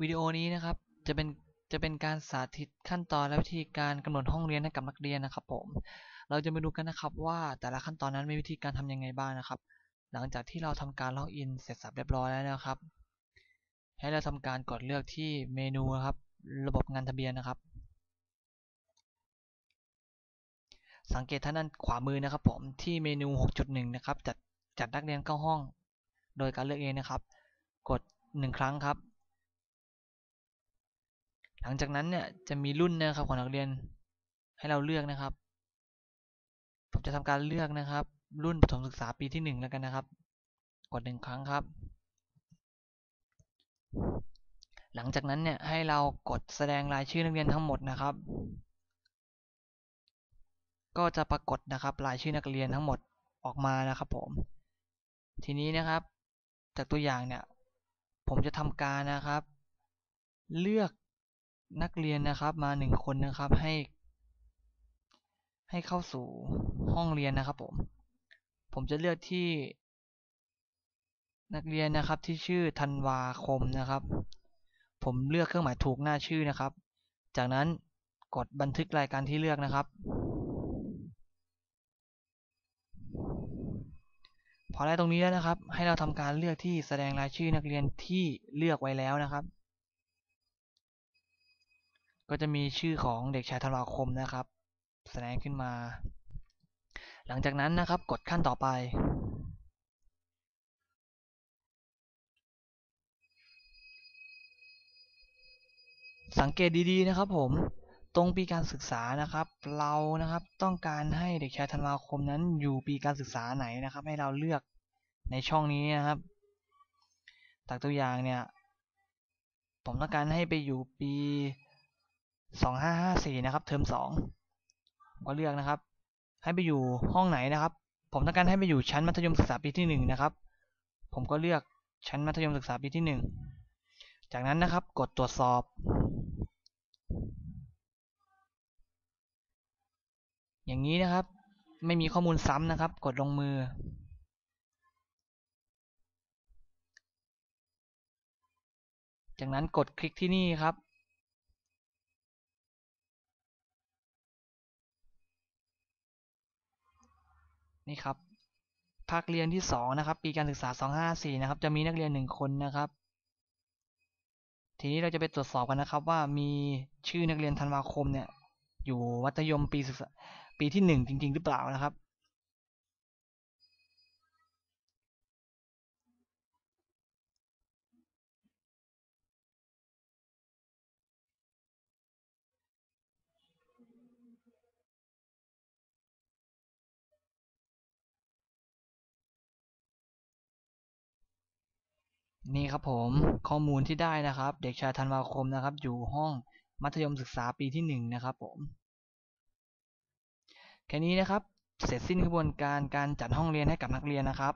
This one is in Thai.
วิดีโอนี้นะครับ จะเป็นจะเป็นการสาธิตขั้นตอนและวิธีการกำหนดห้องเรียนให้กับนักเรียนนะครับ ผม เราจะมาดูกันนะครับว่าแต่ละขั้นตอนนั้นมีวิธีการทำยังไงบ้างนะครับ หลังจากที่เราทำการล็อกอินเสร็จสับเรียบร้อยแล้วนะครับ ให้เราทำการกดเลือกที่เมนูนครับ ระบบงานทะเบียนนะครับ สังเกตท่านด้านขวามือนะครับ ผมที่เมนู 6.1 นะครับจัดจัดนักเรียนเข้าห้อง โดยการเลือกเองนะครับ กด 1 ครั้งครับ หลังจากนั้นเนี่ยจะมีรุ่นนะครับของนักเรียนให้เราเลือกนะครับ ผมจะทำการเลือกนะครับ รุ่นประถมศึกษาปีที่1แล้วกันนะครับ กด1ครั้งครับ หลังจากนั้นเนี่ยให้เรากดแสดงรายชื่อนักเรียนทั้งหมดนะครับ ก็จะปรากฏนะครับรายชื่อนักเรียนทั้งหมดออกมานะครับ ผม ทีนี้นะครับ จากตัวอย่างเนี่ย ผมจะทำการนะครับ เลือก นักเรียนนะครับมาหนึ่งคนนะครับให้ ให้เข้าสู่ห้องเรียนนะครับ ผม ผมจะเลือกที่ นักเรียนนะครับที่ชื่อธันวาคมนะครับ ผมเลือกเครื่องหมายถูกหน้าชื่อนะครับ จากนั้นกดบันทึกรายการที่เลือกนะครับ พอได้ตรงนี้แล้วนะครับ ให้เราทำการเลือกที่แสดงรายชื่อนักเรียนที่เลือกไว้แล้วนะครับ ก็จะมีชื่อของเด็กชายธันวาคมนะครับ แสดงขึ้นมา หลังจากนั้นนะครับกดขั้นต่อไป สังเกตดีๆนะครับผมตรงปีการศึกษานะครับ เรานะครับต้องการให้เด็กชายธันวาคมนั้นอยู่ปีการศึกษาไหนนะครับ ให้เราเลือกในช่องนี้นะครับตักตัวอย่างเนี่ย ผมต้องการให้ไปอยู่ปี 2554 นะครับ เทอม2ก็เลือกนะครับ ให้ไปอยู่ห้องไหนนะครับ ผมต้องการให้ไปอยู่ชั้นมัธยมศึกษาปีที่ 1 นะครับ ผมก็เลือกชั้นมัธยมศึกษาปีที่ 1 จากนั้นนะครับ กดตรวจสอบ อย่างนี้นะครับ ไม่มีข้อมูลซ้ำนะครับ กดลงมือจากนั้นกดคลิกที่นี่ครับ นี่ครับภาคเรียนที่ 2 นะครับ ปีการศึกษา 254 นะครับ จะมีนักเรียน 1 คนนะครับ ทีนี้เราจะไปตรวจสอบกันนะครับ ว่ามีชื่อนักเรียนธันวาคมเนี่ย อยู่วัธยมปีศึกษาปีที่ 1 จริง ๆ หรือเปล่านะครับ นี่ครับผมข้อมูลที่ได้นะครับ เด็กชายธันวาคมนะครับ อยู่ห้องมัธยมศึกษาปีที่หนึ่งนะครับผมแค่นี้นะครับ เสร็จสิ้นกระบวนการการจัดห้องเรียนให้กับนักเรียนนะครับ